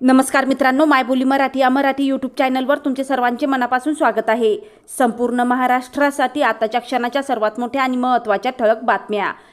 नमस्कार मित्रांनो मायबोली मराठी या मराठी यूट्यूब चॅनलवर तुमचे सर्वांचे मनापासून स्वागत आहे. संपूर्ण महाराष्ट्रासाठी आताच्या क्षणाच्या सर्वात मोठ्या आणि महत्त्वाच्या ठळक बातम्या.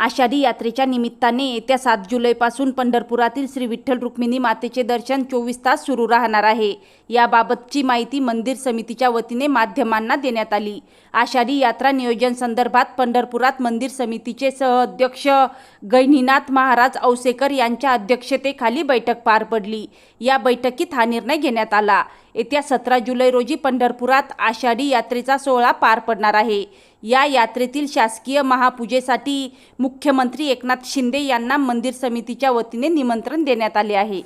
आषाढी यात्रेच्या निमित्ताने येत्या सात जुलैपासून पंढरपुरातील श्री विठ्ठल रुक्मिणी मातेचे दर्शन चोवीस तास सुरू राहणार आहे. याबाबतची माहिती मंदिर समितीच्या वतीने माध्यमांना देण्यात आली. आषाढी यात्रा नियोजन संदर्भात पंढरपुरात मंदिर समितीचे सहअध्यक्ष गैनीनाथ महाराज औसेकर यांच्या अध्यक्षतेखाली बैठक पार पडली. या बैठकीत हा निर्णय घेण्यात आला. येत्या सतरा जुलै रोजी पंढरपुरात आषाढी यात्रेचा सोहळा पार पडणार आहे. या यात्रेतील शासकीय महापूजेसाठी मुख्यमंत्री एकनाथ शिंदे यांना मंदिर समितीच्या वतीने निमंत्रण देण्यात आले आहे.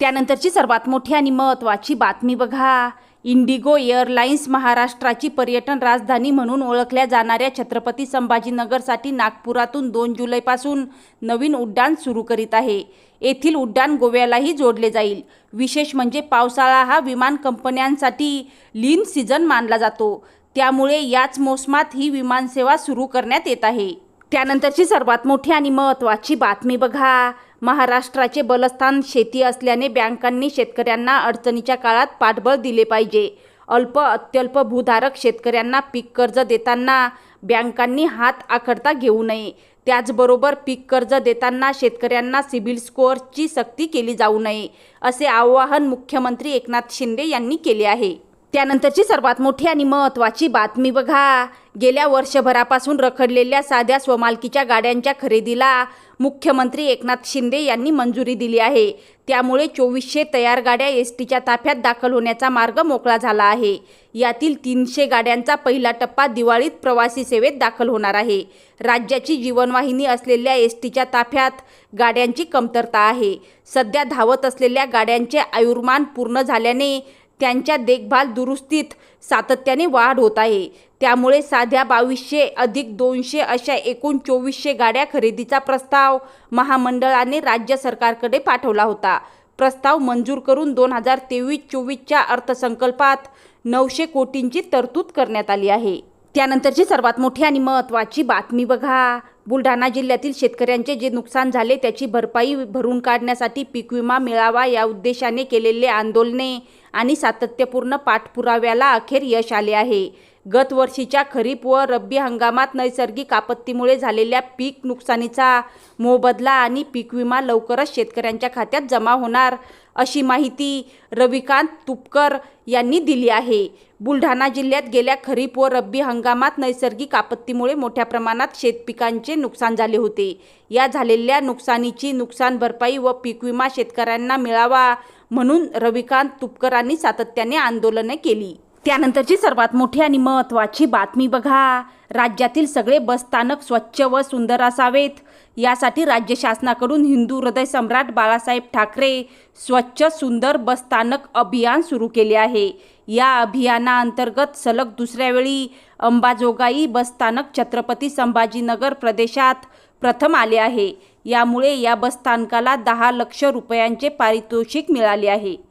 त्यानंतरची सर्वात मोठी आणि महत्त्वाची बातमी बघा. इंडिगो एअरलाइन्स महाराष्ट्राची पर्यटन राजधानी म्हणून ओळखल्या जाणाऱ्या छत्रपती संभाजीनगरसाठी नागपुरातून दोन जुलैपासून नवीन उड्डाण सुरू करीत आहे. येथील उड्डाण गोव्यालाही जोडले जाईल. विशेष म्हणजे पावसाळा हा विमान कंपन्यांसाठी लीन सीझन मानला जातो. त्यामुळे याच मोसमात ही विमानसेवा सुरू करण्यात येत आहे. त्यानंतरची सर्वात मोठी आणि महत्त्वाची बातमी बघा. महाराष्ट्राचे बलस्थान शेती असल्याने बँकांनी शेतकऱ्यांना अडचणीच्या काळात पाठबळ दिले पाहिजे. अल्प अत्यल्प भूधारक शेतकऱ्यांना पीक कर्ज देताना बँकांनी हात आखडता घेऊ नये. त्याचबरोबर पीक कर्ज देताना शेतकऱ्यांना सिबिल स्कोअरची सक्ती केली जाऊ नये असे आवाहन मुख्यमंत्री एकनाथ शिंदे यांनी केले आहे. त्यानंतरची सर्वात मोठी आणि महत्त्वाची बातमी बघा. गेल्या वर्षभरापासून रखडलेल्या साध्या स्वमालकीच्या गाड्यांच्या खरेदीला मुख्यमंत्री एकनाथ शिंदे यांनी मंजुरी दिली आहे. त्यामुळे चोवीसशे तयार गाड्या एस टीच्या ताफ्यात दाखल होण्याचा मार्ग मोकळा झाला आहे. यातील तीनशे गाड्यांचा पहिला टप्पा दिवाळीत प्रवासी सेवेत दाखल होणार आहे. राज्याची जीवनवाहिनी असलेल्या एस टीच्या ताफ्यात गाड्यांची कमतरता आहे. सध्या धावत असलेल्या गाड्यांचे आयुर्मान पूर्ण झाल्याने त्यांच्या देखभाल दुरुस्तीत सातत्याने वाढ होत आहे. त्यामुळे साध्या बावीसशे अधिक दोनशे अशा एकूण चोवीसशे गाड्या खरेदीचा प्रस्ताव महामंडळाने राज्य सरकारकडे पाठवला होता. प्रस्ताव मंजूर करून दोन हजार तेवीस चोवीसच्या अर्थसंकल्पात नऊशे कोटींची तरतूद करण्यात आली आहे. त्यानंतरची सर्वात मोठी आणि महत्त्वाची बातमी बघा. बुलढाणा जिल्ह्यातील शेतकऱ्यांचे जे नुकसान झाले त्याची भरपाई भरून काढण्यासाठी पीक विमा मिळावा या उद्देशाने केलेले आंदोलने. आणि सातत्यपूर्ण पाठपुराव्याला अखेर यश आले आहे. गत वर्षीच्या खरीप व रब्बी हंगामात नैसर्गिक आपत्तीमुळे झालेल्या पीक नुकसानीचा मोबदला आणि पीक विमा लवकरच शेतकऱ्यांच्या खात्यात जमा होणार अशी माहिती रविकांत तुपकर यांनी दिली आहे. बुलढाणा जिल्ह्यात गेल्या खरीप व रब्बी हंगामात नैसर्गिक आपत्तीमुळे मोठ्या प्रमाणात शेतपिकांचे नुकसान झाले होते. या झालेल्या नुकसानीची नुकसान भरपाई व पीक विमा शेतकऱ्यांना मिळावा म्हणून रविकांत तुपकरांनी सातत्याने आंदोलने केली. त्यानंतरची सर्वात मोठी आणि महत्त्वाची बातमी बघा. राज्यातील सगळे बसस्थानक स्वच्छ व सुंदर असावेत. यासाठी राज्य शासनाकडून हिंदू हृदय सम्राट बाळासाहेब ठाकरे स्वच्छ सुंदर बसस्थानक अभियान सुरू केले आहे. या अभियानाअंतर्गत सलग दुसऱ्या वेळी अंबाजोगाई बसस्थानक छत्रपती संभाजीनगर प्रदेशात प्रथम आले आहे. यामुळे या बसस्थानकाला दहा लक्ष रुपयांचे पारितोषिक मिळाले आहे.